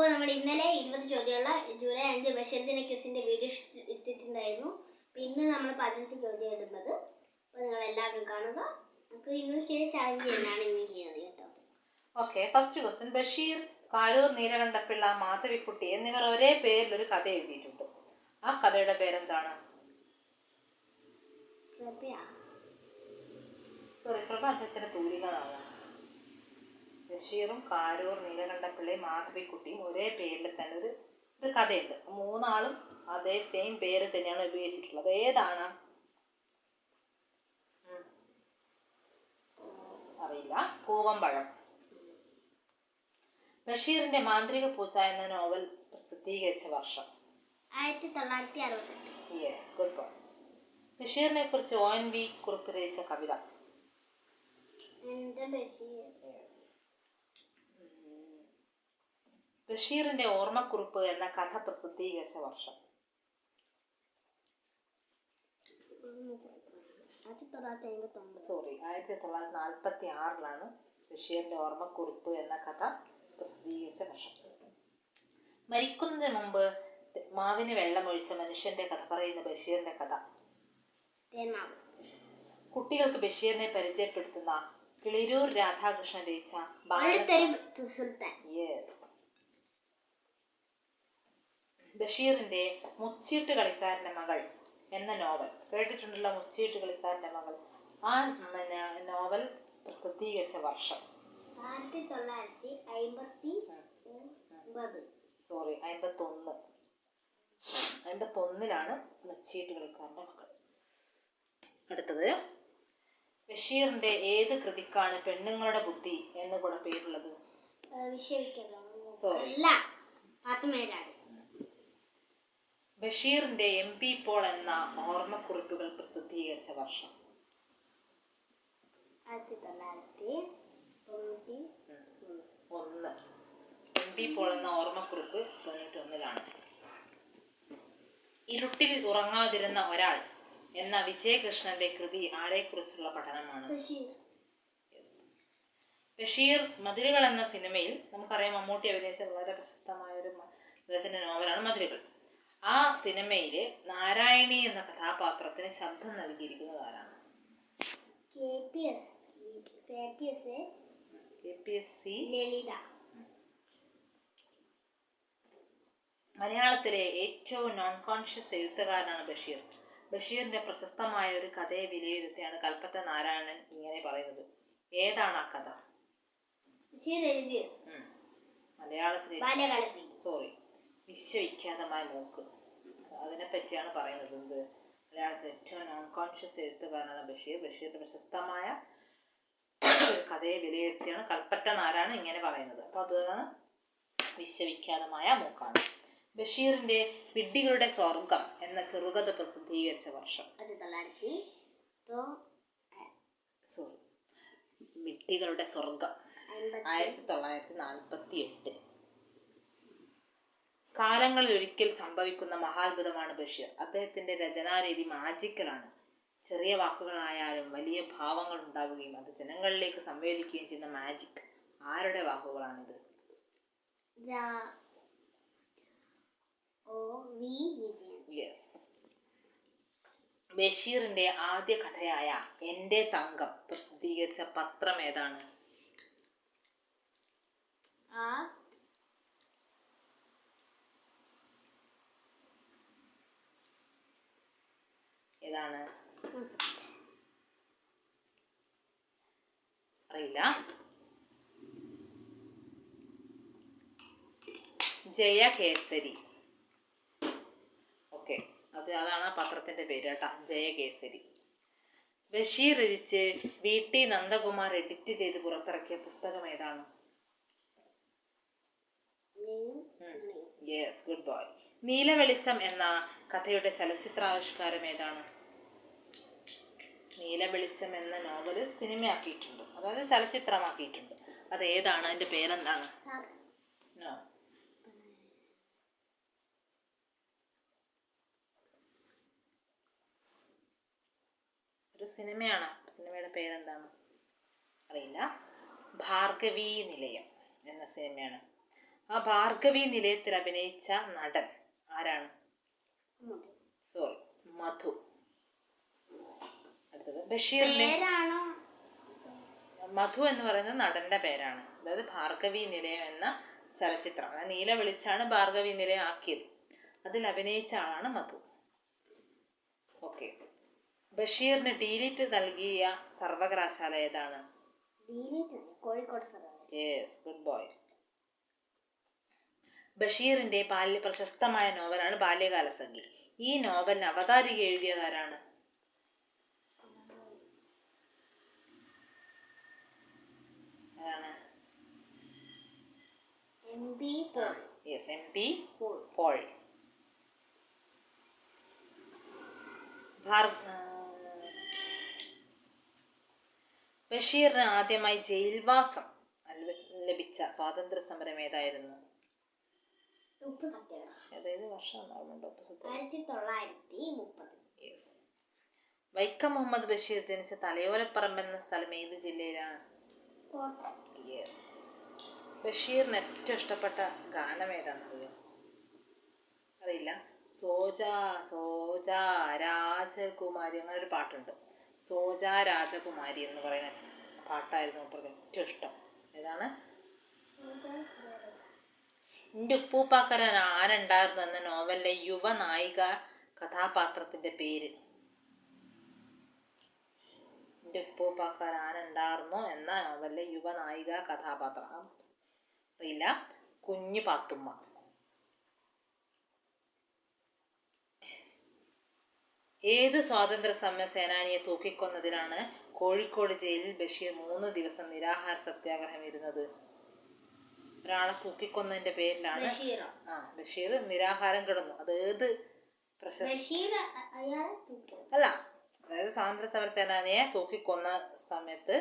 അപ്പോൾ നമ്മൾ ഇന്നലെ ഇരുപത് ചോദ്യമുള്ള ജൂലൈ അഞ്ച് ബഷീർ ദിന വീഡിയോ ഇട്ട്- ഇട്ടിട്ടുണ്ടായിരുന്നു. അപ്പോൾ ഇന്ന് നമ്മൾ പതിനെട്ട് ചോദ്യം ഇടുന്നത്. അപ്പോൾ നിങ്ങൾ എല്ലാവരും കാണുക. നമുക്ക് ഇന്ന് ചെയ്ത ചാലഞ്ച് ചെയ്യുന്നതാണ് ഇന്ന് ചെയ്യുന്നത് കേട്ടോ. Okay first question Basheer Kaloor Neelakantapillai Madhavikutty എന്നിവർ ഒരേ പേരിൽ ഒരു കഥ എഴുതിയിട്ടുണ്ട്. ആ കഥയുടെ പേരെന്താണ്? സോറി സോറി അദ്ദേഹത്തിന്റെ തൂലിക നാളാണ് ബഷീറും കാരൂർ നീലകണ്ഠപിള്ളയും മാധവിക്കുട്ടിയും ഒരേ പേരിൽ തന്നെ ഒരു ഒരു കഥയുണ്ട്. മൂന്നാളും അതേ സെയിം പേര് തന്നെയാണ് ഉപയോഗിച്ചിട്ടുള്ളത്. ഏതാണ്? അറിയില്ല. പൂവമ്പഴം ബഷീറിന്റെ മാന്ത്രിക പൂച്ച എന്ന നോവൽ പ്രസിദ്ധീകരിച്ച വർഷം. ആയിരത്തി തൊള്ളായിരത്തി അറുപത്തെട്ട് യെസ് ഗുഡ് ബോയ് ബഷീറിനെ കുറിച്ച് ഒ എൻ വി കുറിപ്പ് രചിച്ച കവിത. എന്താ ബഷീർ. ബഷീറിന്റെ ഓർമ്മക്കുറിപ്പ് എന്ന കഥ പ്രസിദ്ധീകരിച്ച വർഷം. സോറി ആയിരത്തി തൊള്ളായിരത്തി നാൽപ്പത്തി ആറിലാണ് ബഷീറിന്റെ ഓർമ്മക്കുറിപ്പ് എന്ന കഥ പ്രസിദ്ധീകരിച്ച വർഷം. മരിക്കുന്നതിന് മുമ്പ് മാവിന് വെള്ളമൊഴിച്ച മനുഷ്യന്റെ കഥ പറയുന്ന ബഷീറിന്റെ കഥ. കുട്ടികൾക്ക് ബഷീറിനെ പരിചയപ്പെടുത്തുന്ന കിളിരൂർ രാധാകൃഷ്ണൻ രചിച്ച യെസ് ബഷീറിന്റെ മുച്ചീട്ട് കളിക്കാരന്റെ മകൾ എന്ന നോവൽ. കേട്ടിട്ടുണ്ടല്ലോ മുച്ചീട്ട് കളിക്കാരന്റെ മകൾ. ആ പിന്നെ നോവൽ പ്രസിദ്ധീകരിച്ച വർഷം. ആയിരത്തി തൊള്ളായിരത്തി അമ്പത്തി ഒമ്പത് സോറി അമ്പത്തൊന്ന്. അമ്പത്തൊന്നിലാണ് മുച്ചീട്ട് കളിക്കാരന്റെ മകൾ. അടുത്തത്. ബഷീറിന്റെ ഏത് കൃതിക്കാണ് പെണ്ണുങ്ങളുടെ ബുദ്ധി എന്ന് കൂടെ പേരുള്ളത്. അല്ല പാത്തുമേരാട് ബഷീറിന്റെ എം പി പോൾ എന്ന ഓർമ്മക്കുറിപ്പുകൾ പ്രസിദ്ധീകരിച്ച വർഷം. ആയിരത്തി തൊള്ളായിരത്തി തൊണ്ണൂറ്റി ഒന്ന്. എം പി പോൾ എന്ന ഓർമ്മക്കുറിപ്പ് തൊണ്ണൂറ്റൊന്നിലാണ്. ഇരുട്ടിൽ ഉറങ്ങാതിരുന്ന ഒരാൾ എന്ന വിജയകൃഷ്ണന്റെ കൃതി ആരെക്കുറിച്ചുള്ള പഠനമാണ്? ബഷീർ. ബഷീർ മതിലുകൾ എന്ന സിനിമയിൽ നമുക്കറിയാം മമ്മൂട്ടി അഭിനയിച്ച വളരെ പ്രശസ്തമായ ഒരു അദ്ദേഹത്തിന്റെ നോവലാണ് മതിലുകൾ. ആ സിനിമയിൽ നാരായണി എന്ന കഥാപാത്രത്തിന് ശബ്ദം നൽകിയിരിക്കുന്നത് ആരാണ് മലയാളത്തിലെ ഏറ്റവും നോൺ കോൺഷ്യസ് എഴുത്തുകാരനാണ് ബഷീർ. ബഷീറിന്റെ പ്രശസ്തമായ ഒരു കഥയെ വിലയിരുത്തിയാണ് കൽപ്പറ്റ നാരായണൻ ഇങ്ങനെ പറയുന്നത്. ഏതാണ് ആ കഥ? മലയാളത്തിലെ സോറി വിശ്വവിഖ്യാതമായ മൂക്ക്. അതിനെ പറ്റിയാണ് പറയുന്നത്. എന്ത്? മലയാളത്തിൽ ഏറ്റവും അൺകോൺഷ്യസ് കോൺഷ്യസ് എഴുത്തുകാരനാണ് ബഷീർ. ബഷീറിന്റെ പ്രശസ്തമായ കഥയെ വിലയിരുത്തിയാണ് കൽപ്പറ്റ നാരാണ് ഇങ്ങനെ പറയുന്നത്. അപ്പോൾ അത് വിശ്വവിഖ്യാതമായ മൂക്കാണ്. ബഷീറിന്റെ വിഡ്ഢികളുടെ സ്വർഗം എന്ന ചെറുകഥ പ്രസിദ്ധീകരിച്ച വർഷം. സോറി. വിഡ്ഢികളുടെ സ്വർഗം. ആയിരത്തി തൊള്ളായിരത്തി നാൽപ്പത്തി എട്ട് കാലങ്ങളിൽ ഒരിക്കൽ സംഭവിക്കുന്ന മഹാത്ഭുതമാണ് ബഷീർ. അദ്ദേഹത്തിന്റെ രചനാരീതി മാജിക്കലാണ് ചെറിയ വാക്കുകളായാലും വലിയ ഭാവങ്ങൾ ഉണ്ടാവുകയും അത് ജനങ്ങളിലേക്ക് സംവേദിക്കുകയും ചെയ്യുന്ന മാജിക് ആരുടെ വാക്കുകളാണിത്? യെസ് ബഷീറിന്റെ ആദ്യ കഥയായ എന്റെ തങ്കം പ്രസിദ്ധീകരിച്ച പത്രം ഏതാണ്? ആ ഏതാണ് അറിയില്ല. ജയ കേസരി. ഓക്കെ. അത് അതാണ് ആ പത്രത്തിന്റെ പേര് കേട്ടാ. ജയ കേസരി. ബഷീർ രചിച്ച് വി ടി നന്ദകുമാർ എഡിറ്റ് ചെയ്ത് പുറത്തിറക്കിയ പുസ്തകം ഏതാണ്? യെസ് ഗുഡ് ബോയ് നീലവെളിച്ചം എന്ന കഥയുടെ ചലച്ചിത്രാവിഷ്കാരം ഏതാണ്? നീലവെളിച്ചം എന്ന നോവൽ സിനിമയാക്കിയിട്ടുണ്ട്. അതായത് ചലച്ചിത്രമാക്കിയിട്ടുണ്ട്. അത് ഏതാണ്? അതിന്റെ പേരെന്താണ്? ഒരു സിനിമയാണ്. സിനിമയുടെ പേരെന്താണ്? അറിയില്ല. ഭാർഗവി നിലയം എന്ന സിനിമയാണ്. ആ ഭാർഗവി നിലയത്തിൽ അഭിനയിച്ച നടൻ ആരാണ്? സോറി മധു. അടുത്തത് ബഷീറിന്റെ പേരാണോ? മധു എന്ന് പറയുന്ന നടന്റെ പേരാണ്. അതായത് ഭാർഗവി നിലയം എന്ന ചലച്ചിത്രം. അതായത് നീല വിളിച്ചാണ് ഭാർഗവി നിലയം ആക്കിയത്. അതിൽ അഭിനയിച്ച ആളാണ് മധു. ഓക്കെ. ബഷീറിന് ഡീലിറ്റ് നൽകിയ സർവകലാശാല ഏതാണ്? Yes good boy. ബഷീറിന്റെ ബാല്യ പ്രശസ്തമായ നോവലാണ് ബാല്യകാല സഖി ഈ നോവലിന് അവതാരിക എഴുതിയത് ആരാണ് ആരാണ് M B Paul yes M P Paul. ബഷീറിന് ആദ്യമായി ജയിൽവാസം ലഭിച്ച സ്വാതന്ത്ര്യ സമരം ഏതായിരുന്നു? ഏതായത് വർഷം. വൈക്കം മുഹമ്മദ് ബഷീർ ജനിച്ച തലയോലപ്പറമ്പ് എന്ന സ്ഥലം ഏത് ജില്ലയിലാണ്? യെസ് ബഷീറിന് ഏറ്റവും ഇഷ്ടപ്പെട്ട ഗാനം ഏതാണെന്നറിയോ? അറിയില്ല. സോജ സോജ രാജകുമാരി അങ്ങനെ ഒരു പാട്ടുണ്ട്. സോജ രാജകുമാരി എന്ന് പറയുന്ന പാട്ടായിരുന്നു മൂപ്പർക്ക് ഏറ്റവും ഇഷ്ടം. ഏതാണ്? എന്റെ ഉപ്പൂപ്പാക്കരൻ ആരുണ്ടായിരുന്നു എന്ന നോവലിലെ യുവ നായിക കഥാപാത്രത്തിന്റെ പേര്? എന്റെ ഉപ്പൂപ്പാക്കരൻ ആരുണ്ടായിരുന്നു എന്ന നോവലിലെ യുവ നായിക കഥാപാത്രം. അറിയില്ല കുഞ്ഞു പാത്തുമ്മ. ഏത് സ്വാതന്ത്ര്യ സമര സേനാനിയെ തൂക്കിക്കൊന്നതിനാണ് കോഴിക്കോട് ജയിലിൽ ബഷീർ മൂന്ന് ദിവസം നിരാഹാര സത്യാഗ്രഹം ഇരുന്നത്? ഒരാളെ തൂക്കിക്കൊന്നതിന്റെ പേരിലാണ് ആ ബഷീർ നിരാഹാരം കിടന്നു. അത് ഏത് പ്രശസ്ത അല്ല അതായത് സ്വാതന്ത്ര്യ സമര സേനാനിയെ തൂക്കിക്കൊന്ന സമയത്ത്